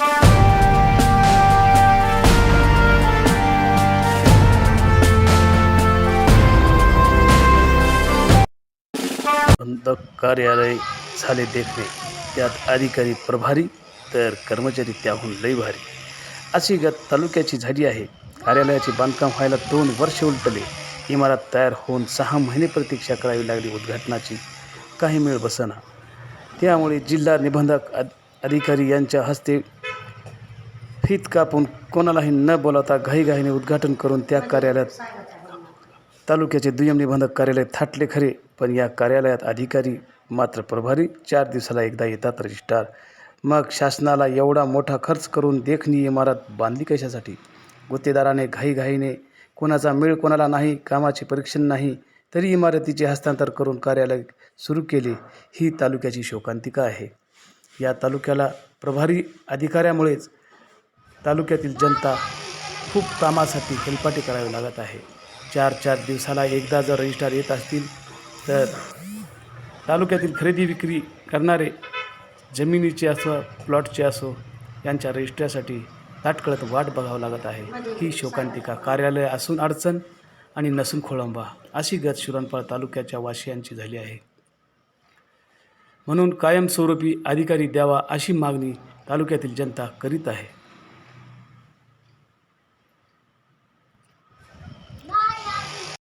बंधक कार्यालय झाले देखणे. त्यात अधिकारी प्रभारी तर कर्मचारी त्याहून लई भारी. अशी गत तालुक्याची झाली आहे. कार्यालयाचे बांधकाम व्हायला दोन वर्ष उलटले. इमारत तयार होऊन सहा महिने प्रतीक्षा करावी लागली उद्घाटनाची. काही मेळ बसना. त्यामुळे जिल्हा निबंधक अधिकारी यांच्या हस्ते फीत कापून कोणालाही न बोलावता घाईघाईने उद्घाटन करून त्या कार्यालयात तालुक्याचे दुय्यम निबंधक कार्यालय थाटले खरे पण या कार्यालयात अधिकारी मात्र प्रभारी. चार दिवसाला एकदा येतात रजिस्ट्रार. मग शासनाला एवढा मोठा खर्च करून देखणी इमारत बांधली कशासाठी? गुत्तेदाराने घाईघाईने कोणाचा मेळ कोणाला नाही कामाचे परीक्षण नाही तरी इमारतीचे हस्तांतर करून कार्यालय सुरू केले ही तालुक्याची शोकांतिका आहे. या तालुक्याला प्रभारी अधिकाऱ्यामुळेच तालुक्यातील जनता खूप कामासाठी हेलपाटी करावी लागत आहे. चार चार दिवसाला एकदा जर रजिस्ट्रार येत असतील तर तालुक्यातील खरेदी विक्री करणारे जमिनीचे असो प्लॉटचे असो यांच्या रजिस्ट्रासाठी ताटकळत वाट बघावं लागत आहे. ही शोकांतिका कार्यालय असून अडचण आणि नसून खोळंबा अशी गत शिरणपाळ तालुक्याच्या वासियांची झाली आहे. म्हणून कायमस्वरूपी अधिकारी द्यावा अशी मागणी तालुक्यातील जनता करीत आहे.